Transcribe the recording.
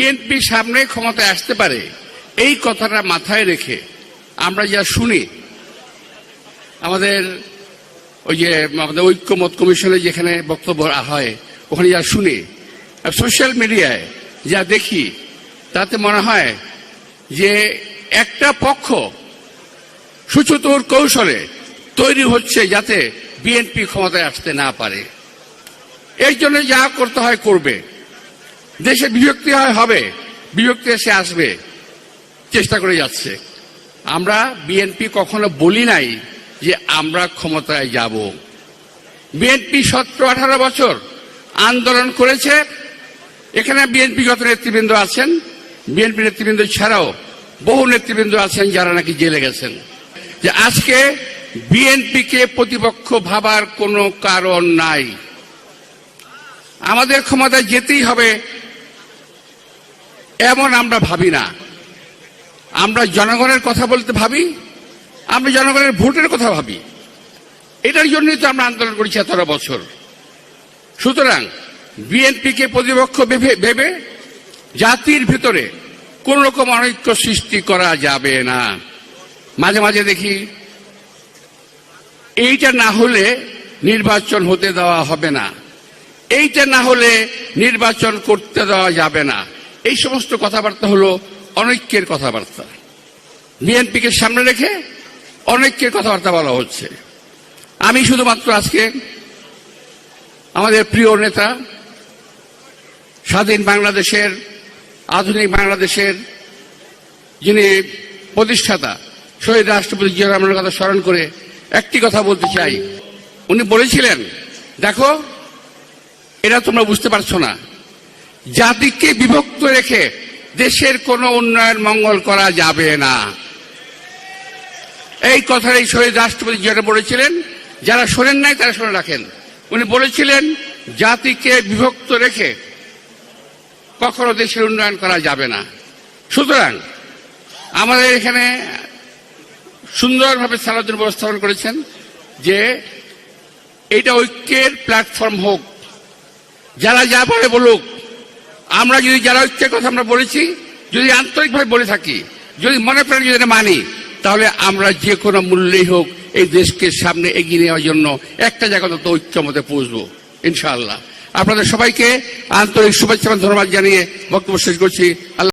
BNP সামনে ক্ষমতায় আসতে পারে, এই কথাটা মাথায় রেখে আমরা যা শুনি, আমাদের ওই যে, আমাদের ঐক্যমত কমিশনে যেখানে বক্তব্য হয়, ওখানে যা শুনি সোশ্যাল মিডিয়ায় যা দেখি, তাতে মনে হয় যে একটা পক্ষ সুচতুর কৌশলে তৈরি হচ্ছে যাতে বিএনপি ক্ষমতায় আসতে না পারে। এই জন্য যা করতে হয়, করবে। দেশে বিভক্তি হয়, হবে। বিভক্তি এসে আসবে। চেষ্টা করে যাচ্ছে। আমরা বিএনপি কখনো বলি নাই যে আমরা ক্ষমতায় যাব। বিএনপি সতেরো আঠারো বছর আন্দোলন করেছে। এখানে বিএনপি যত নেতৃবৃন্দ আছেন। বিএনপি নেতৃবৃন্দ ছাড়াও বহু নেতৃবৃন্দ আছেন যারা নাকি জেলে গেছেন। যে আজকে বিএনপিকে প্রতিপক্ষ ভাবার কোনো কারণ নাই। আমাদের ক্ষমতায় যেতেই হবে। এমন আমরা ভাবি না। আমরা জনগণের কথা বলতে ভাবি, আমরা জনগণের ভোটের কথা ভাবি। এটার জন্যই তো আমরা আন্দোলন করেছি এতটা বছর। সুতরাং বিএনপিকে প্রতিপক্ষ ভেবে ভেবে জাতির ভিতরে কোন রকম অনৈক্য সৃষ্টি করা যাবে না। মাঝে মাঝে দেখি, এইটা না হলে নির্বাচন হতে দেওয়া হবে না। এইটা না হলে নির্বাচন করতে দেওয়া যাবে না। এই সমস্ত কথাবার্তা হলো অনৈক্যের কথাবার্তা। বিএনপিকে সামনে রেখে অনৈক্যের কথাবার্তা বলা হচ্ছে। আমি শুধুমাত্র আজকে আমাদের প্রিয় নেতা, স্বাধীন বাংলাদেশের, আধুনিক বাংলাদেশের যিনি প্রতিষ্ঠাতা, শহীদ রাষ্ট্রপতি জিয়া রহমানের কথা স্মরণ করে একটি কথা বলতে চাই। উনি বলেছিলেন, দেখো এটা তোমরা বুঝতে পারছ না। জাতিকে বিভক্ত রেখে দেশের কোনো উন্নয়ন মঙ্গল করা যাবে না। এই কথার এই শহীদ রাষ্ট্রপতি যেটা বলেছিলেন, যারা শোনেন নাই তারা শুনে রাখেন। উনি বলেছিলেন, জাতিকে বিভক্ত রেখে কখনো দেশের উন্নয়ন করা যাবে না। সুতরাং আমাদের এখানে সুন্দরভাবে সারাদিন উপস্থাপন করেছেন যে এটা ঐক্যের প্ল্যাটফর্ম হোক, যারা যা বলে বলুক আমরা যদি যারা ঐক্যের কথা আমরা বলেছি, যদি আন্তরিকভাবে বলে থাকি, যদি মনে প্রাণে যদি মানি, তাহলে আমরা যে কোনো মূল্যেই হোক এই দেশকে সামনে এগিয়ে নেওয়ার জন্য একটা জায়গা তো ঐক্য মতে পৌঁছবো ইনশাআল্লাহ। আপনাদের সবাইকে আন্তরিক শুভেচ্ছা ধন্যবাদ জানিয়ে বক্তব্য শেষ করছি। আল্লাহ